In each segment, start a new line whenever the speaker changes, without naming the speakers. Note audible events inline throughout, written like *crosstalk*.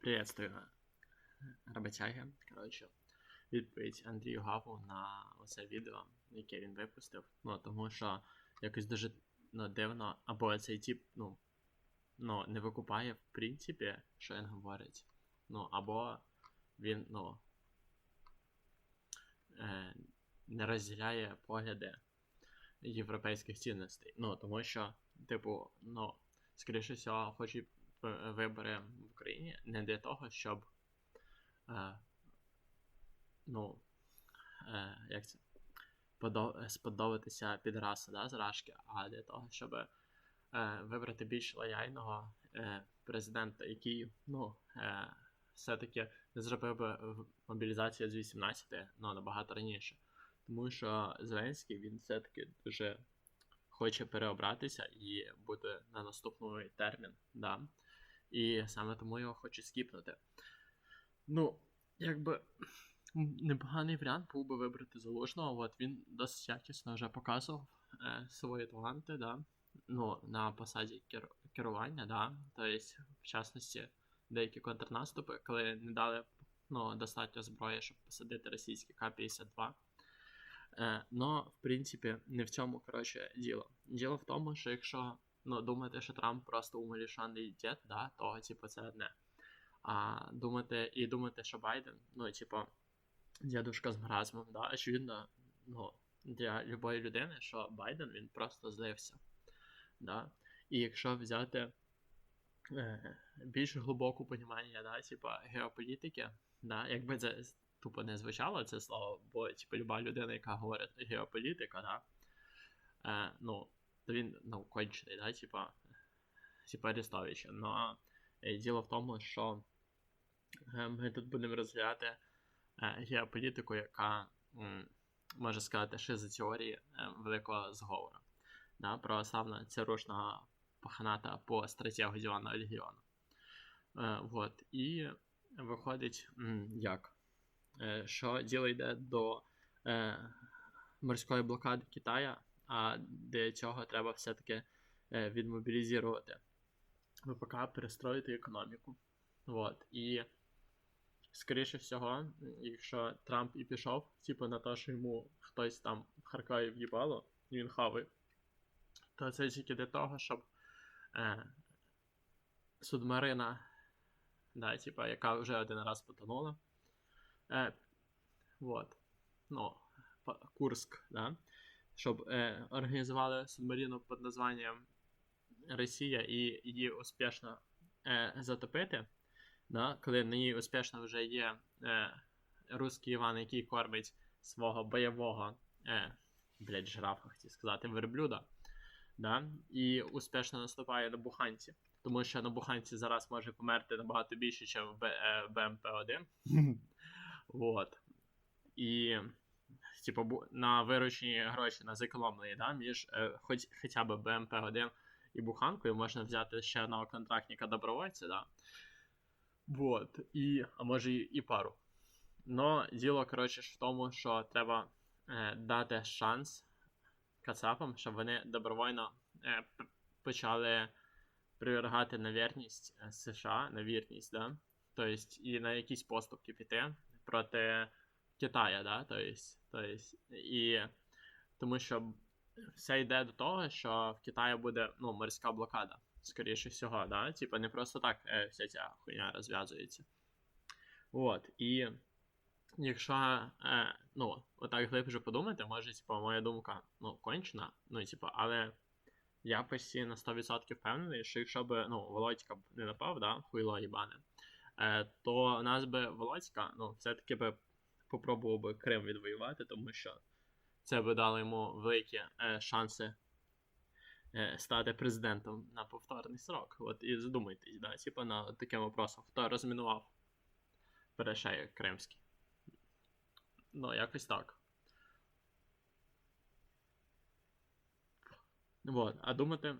Приветствую, роботяги. Коротше, відповідь Андрію Гаву на оце відео, яке він випустив. Ну, тому що якось дуже ну, дивно, або цей тип, ну, ну, не викупає, в принципі, що він говорить. Ну, або він, ну, е, не розділяє погляди європейських цінностей. Ну, тому що, типу, ну, скоріше всього, хочуть в- вибори в Україні не для того, щоб. Е, ну, е, як це? подо- сподобатися підрасу, да, зражки, а для того, щоб е, вибрати більш лояльного е, президента, який, ну, е, все-таки зробив би мобілізацію з 18, ну, набагато раніше. Тому що Зеленський він все-таки дуже хоче переобратися і бути на наступний термін. Да? І саме тому його хочуть скіпнути. Ну, якби непоганий варіант був би вибрати залужного. От він досить якісно вже показував е, свої таланти, да? ну, на посаді кер... керування, да? тобто, в частності, деякі контрнаступи, коли не дали ну, достатньо зброї, щоб посадити російські К-52. Е, но, в принципі, не в цьому коротше діло. Діло в тому, що якщо ну, думати, що Трамп просто умалішаний дід, да, то типу, це одне. А думати, і думати, що Байден, ну, типу, дідушка з маразмом, да, очевидно, ну, для любої людини, що Байден він просто злився. Да? І якщо взяти е, більш глибоку понімання, да, типа геополітики, да, якби це тупо не звучало це слово, бо типу, люба людина, яка говорить геополітика, да, е, ну, він ну, кончений, да, типа, типа Арестовича. Но е, діло в тому, що ми тут будемо розглядати е, геополітику, яка може сказати шизотеорії е, великого зговору. Да, православна царушного паханата по стратегу Дівана Легіону. Вот. І виходить, як? Що діло йде до морської блокади Китая, а для цього треба все-таки е, відмобілізувати ВПК, перестроїти економіку. Вот. І скоріше всього, якщо Трамп і пішов, типу на те, що йому хтось там в Харкові в'їбало, він хаває, то це тільки для того, щоб е, субмарина, да, типа, яка вже один раз потонула. Е, вот. Ну, Курск, да? Щоб е, організували субмарину під названням Росія і її успішно е, затопити. Да? Коли на ній успішно вже є е, русський Іван, який кормить свого бойового, е, блядь, жирафа, хотів сказати, верблюда. Да? І успішно наступає на буханці. Тому що на буханці зараз може померти набагато більше, ніж в е, БМП-1. Вот. *laughs* І, типу, на виручені гроші, на зекономлені, да, між е, хоч, хоча б БМП-1 і буханкою можна взяти ще одного контрактника добровольця, да. Вот. І, а може і, і пару. Но діло, коротше, в тому, що треба е, дати шанс кацапам, щоб вони добровольно е, почали привергати на вірність е, США, на вірність, да? Тобто, і на якісь поступки піти проти Китая, да? Тобто, тобто, і тому що все йде до того, що в Китаї буде ну, морська блокада, скоріше всього, да? Типа не просто так е, вся ця хуйня розв'язується. От, і якщо, е, ну, отак глибше подумати, може, типа, моя думка, ну, кончена, ну, типа, але я почти на 100% впевнений, що якщо б, ну, Володька б не напав, да, хуйло їбане, е, то у нас би Володька, ну, все-таки би попробував би Крим відвоювати, тому що це би дало йому великі е, шанси е, стати президентом на повторний срок. От і задумайтесь, да, типа на таким вопросом, хто розмінував перешею Кримський. Ну, якось так. Вот. А думати,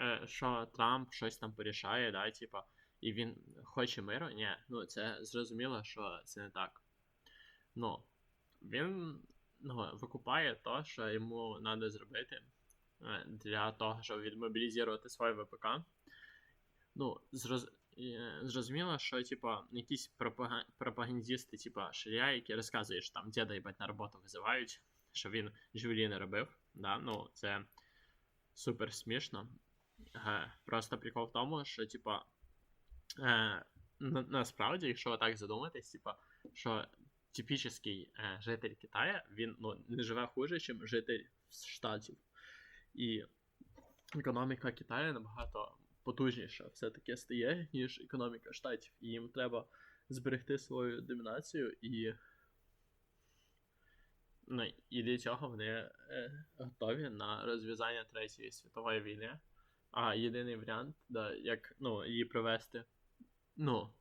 е, що Трамп щось там порішає, да, типа, і він хоче миру? Ні, ну це зрозуміло, що це не так. Ну, він ну, викупає то, що йому треба зробити е, для того, щоб відмобілізувати своє ВПК. Ну, зроз... е, зрозуміло, що, типа, якісь пропага... пропагандісти, типа, Ширя, які розказують, що там діда їбать на роботу визивають, що він жувелі не робив. Да? Ну, це супер смішно. Е, просто прикол в тому, що, типа, е, на, насправді, якщо так задуматись, типа, що типічний е, житель Китаю, він ну, не живе хуже, ніж житель Штатів. І економіка Китаю набагато потужніша все-таки стає, ніж економіка штатів. І їм треба зберегти свою домінацію і. Ну, і для цього вони е, готові на розв'язання Третьої світової війни. А єдиний варіант, да, як ну, її провести ну,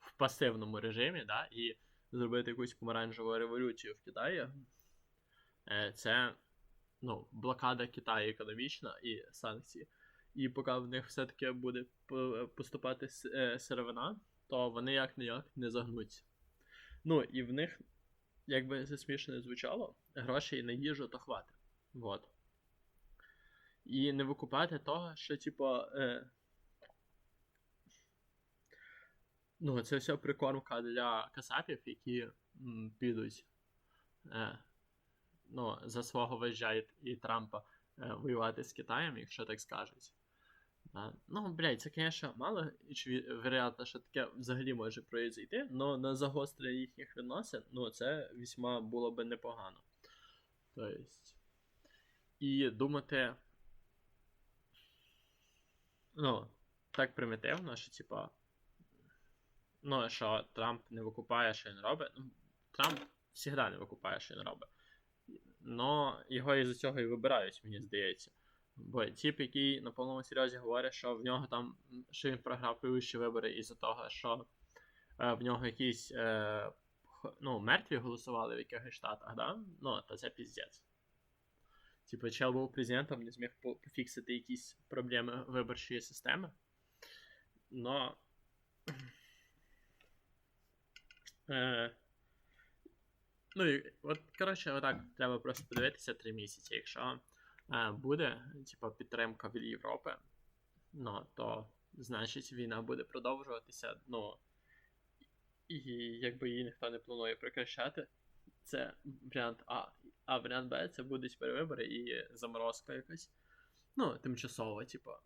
в пасивному режимі, да, і зробити якусь помаранчеву революцію в Китаї, е, це ну, блокада Китаю економічна і санкції. І поки в них все-таки буде поступати е, сировина, то вони як не як не загнуться. Ну, і в них, як би це смішно не звучало, грошей на їжу то хватить. Вот. І не викупати того, що, типу, е, ну, це все прикормка для касапів, які м, підуть е, ну, за свого вождя і, Трампа е, воювати з Китаєм, якщо так скажуть. Да. Ну, блядь, це, звісно, мало вероятно, що таке взагалі може произойти, але на загострення їхніх відносин, ну, це весьма було би непогано. Тобто. І думати. Ну, так примітивно, що, типа. Ну, що Трамп не викупає, що він робить. Ну, Трамп завжди не викупає, що він робить. Но його із-за цього і вибирають, мені здається. Бо тип, який на повному серйозі говорить, що в нього там, що він програв предыдущі вибори із-за того, що е, в нього якісь е, ну, мертві голосували в якихось штатах, да? Ну, то це піздець. Типу, чел був президентом, не зміг пофіксити якісь проблеми виборчої системи. Но. Е, ну, і от, коротше, отак треба просто подивитися три місяці. Якщо е, буде, типа, підтримка від Європи, ну, то значить війна буде продовжуватися. Ну, і якби її ніхто не планує прекращати, це варіант А. А варіант Б це будуть перевибори і заморозка якась. Ну, тимчасова, типа,